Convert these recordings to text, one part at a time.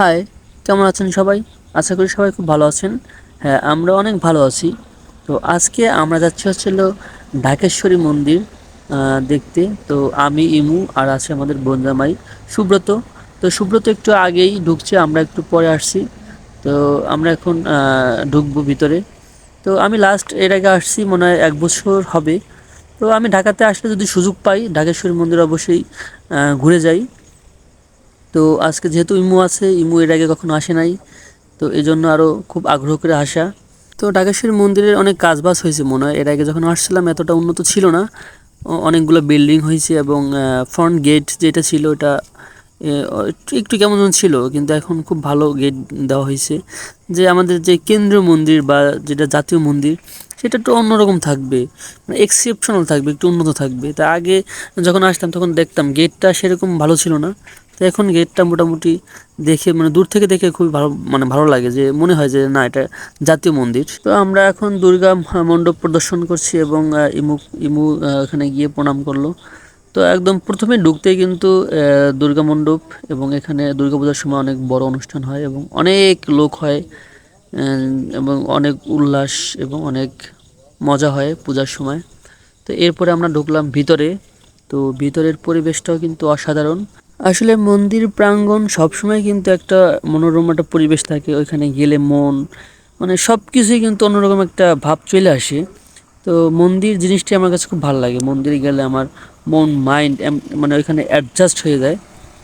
High কেমন আছেন সবাই? আশা করি সবাই খুব ভালো আছেন। হ্যাঁ আমরা অনেক ভালো আছি। তো আজকে আমরা যাচ্ছি হচ্ছিল ঢাকেশ্বরী মন্দির দেখতে। তো আমি, ইমু আর আছে আমাদের বনজামাই সুব্রত। তো সুব্রত একটু আগেই ঢুকছে, আমরা একটু পরে আসছি। তো আমরা এখন ঢুকবো ভিতরে। তো আমি লাস্ট এর আগে আসছি, মনে হয় এক বছর হবে। তো আমি ঢাকাতে আসলে যদি সুযোগ পাই, ঢাকেশ্বরী মন্দির অবশ্যই ঘুরে যাই। তো আজকে যেহেতু ইমু আছে ইমু এর আগে কখনো আসে নাই তো এই জন্য আরও খুব আগ্রহ করে আসা। তো ঢাকেশ্বরী মন্দিরের অনেক কাজবাজ হয়েছে মনে হয়। এর আগে যখন আসছিলাম এতটা উন্নত ছিল না অনেকগুলো বিল্ডিং হয়েছে এবং ফ্রন্ট গেট যেটা ছিল ওটা এ, একটু কেমন যেন ছিল কিন্তু এখন খুব ভালো গেট দেওয়া হয়েছে। যে আমাদের যে কেন্দ্রীয় মন্দির বা যেটা জাতীয় মন্দির সেটা একটু অন্যরকম থাকবে মানে এক্সেপশনাল থাকবে একটু উন্নত থাকবে। তা আগে যখন আসতাম তখন দেখতাম গেটটা সেরকম ভালো ছিল না তো এখন গেটটা মোটামুটি দেখে মানে দূর থেকে দেখে খুবই ভালো মানে ভালো লাগে যে, মনে হয় যে না, এটা জাতীয় মন্দির। তো আমরা এখন দুর্গা মণ্ডপ প্রদর্শন করছি এবং ইমু ইমু এখানে গিয়ে প্রণাম করল। তো একদম প্রথমে ঢুকতেই কিন্তু দুর্গা মণ্ডপ এবং এখানে দুর্গাপূজার সময় অনেক বড় অনুষ্ঠান হয় এবং অনেক লোক হয় এবং অনেক উল্লাস এবং অনেক মজা হয় পূজার সময়। তো এরপরে আমরা ঢুকলাম ভিতরে। তো ভিতরের পরিবেশটাও কিন্তু অসাধারণ। আসলে মন্দির প্রাঙ্গণ সবসময় কিন্তু একটা মনোরম একটা পরিবেশ থাকে। ওইখানে গেলে মন মানে সব কিছুই কিন্তু অন্যরকম একটা ভাব চলে আসে। তো মন্দির জিনিসটি আমার কাছে খুব ভালো লাগে। মন্দিরে গেলে আমার মন মাইন্ড মানে ওইখানে অ্যাডজাস্ট হয়ে যায়।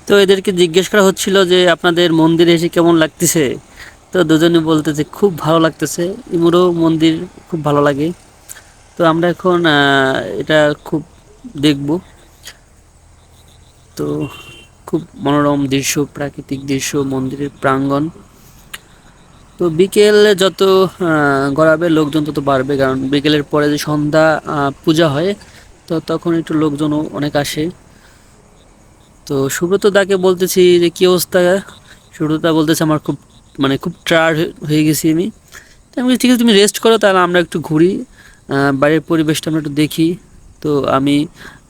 তো এদেরকে জিজ্ঞেস করা হচ্ছিল যে, আপনাদের মন্দিরে এসে কেমন লাগতেছে? তো দুজনে বলতেছে খুব ভালো লাগতেছে। ইমুরও মন্দির খুব ভালো লাগে। তো আমরা এখন এটা খুব দেখব। তো খুব মনোরম দৃশ্য, প্রাকৃতিক দৃশ্য, মন্দিরের প্রাঙ্গণ। তো বিকেল যত গড়াবে, লোকজন তত বাড়বে, কারণ বিকেলের পরে যে সন্ধ্যা পূজা হয়, তো তখন একটু লোকজনও অনেক আসে। তো সুব্রত দাকে বলতেছি যে, কী অবস্থা? সুব্রত দা বলতেছে, আমার খুব মানে খুব টায়ার্ড হয়ে গেছি আমি। তো আমি ঠিক আছে, তুমি রেস্ট করো, তাহলে আমরা একটু ঘুরি। বাইরের পরিবেশটা আমরা একটু দেখি। তো আমি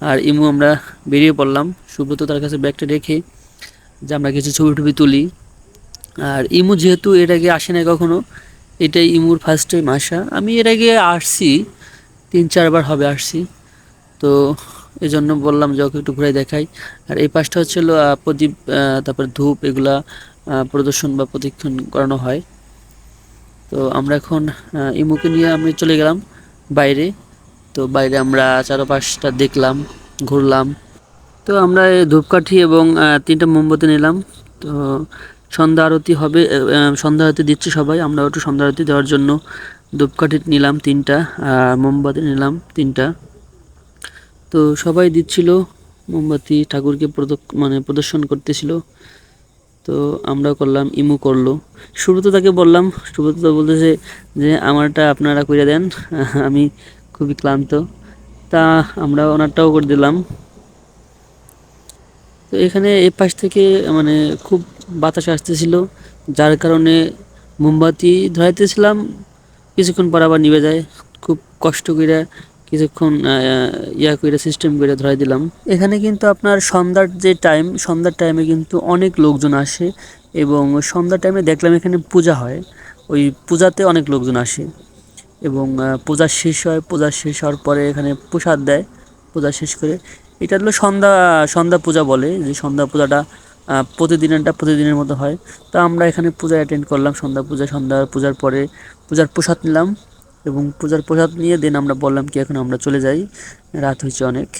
আর ইমু, আমরা বেরিয়ে পড়লাম। সুব্রত তার কাছে ব্যাগটা রেখে যে আমরা কিছু ছবি টবি তুলি। আর ইমু যেহেতু এর আগে আসে না কখনো, এটাই ইমুর ফার্স্ট টাইম আসা। আমি এর আগে আসছি, তিন, চারবার হবে আসছি। তো এই জন্য বললাম যে ওকে একটু ঘুরে দেখাই। আর এই পাশটা হচ্ছিল প্রদীপ তারপর ধূপ, এগুলা প্রদর্শন বা প্রদক্ষিণ করানো হয়। তো আমরা এখন ইমুকে নিয়ে আমি চলে গেলাম বাইরে। তো বাইরে আমরা চারপাশটা দেখলাম, ঘুরলাম। তো আমরা ধূপকাঠি এবং তিনটা মোমবাতি নিলাম। তো সন্ধ্যা আরতি হবে সন্ধ্যা আরতি দিচ্ছে সবাই। আমরা একটু সন্ধ্যা আরতি দেওয়ার জন্য ধূপকাঠি নিলাম তিনটা, আর মোমবাতি নিলাম তিনটা। তো সবাই দিচ্ছিল মোমবাতি, ঠাকুরকে মানে প্রদর্শন করতেছিল। তো আমরা করলাম, ইমু করল। শুরুতে তাকে বললাম শুরুতে তো বলতেছে যে, আমারটা আপনারা করে দেন, আমি খুবই ক্লান্ত। তা আমরা ওনারটাও করে দিলাম। তো এখানে এই পাশ থেকে মানে খুব বাতাস আসতেছিল, যার কারণে মোমবাতি ধরাইতেছিলাম। কিছুক্ষণ পর আবার নিভে যায়। খুব কষ্ট করে কিছুক্ষণ ইয়া করে সিস্টেম করে ধরাই দিলাম। এখানে কিন্তু আপনার সন্ধ্যার যে টাইম সন্ধ্যার টাইমে কিন্তু অনেক লোকজন আসে এবং সন্ধ্যার টাইমে দেখলাম এখানে পূজা হয়। ওই পূজাতে অনেক লোকজন আসে। এবং পূজা শেষ হয়, পূজা শেষ হওয়ার পরে এখানে প্রসাদ দেয়, পূজা শেষ করে। এটা হলো সন্ধ্যা সন্ধ্যা পূজা বলে, যে সন্ধ্যা পূজাটা প্রতিদিনেরটা প্রতিদিনের মতো হয়। তো আমরা এখানে পূজা অ্যাটেন্ড করলাম, সন্ধ্যা পূজা, সন্ধ্যা পূজার পরে পূজার প্রসাদ নিলাম এবং পূজার প্রসাদ নিয়ে দেন আমরা বললাম কি, এখন আমরা চলে যাই। রাত হয়েছে অনেক।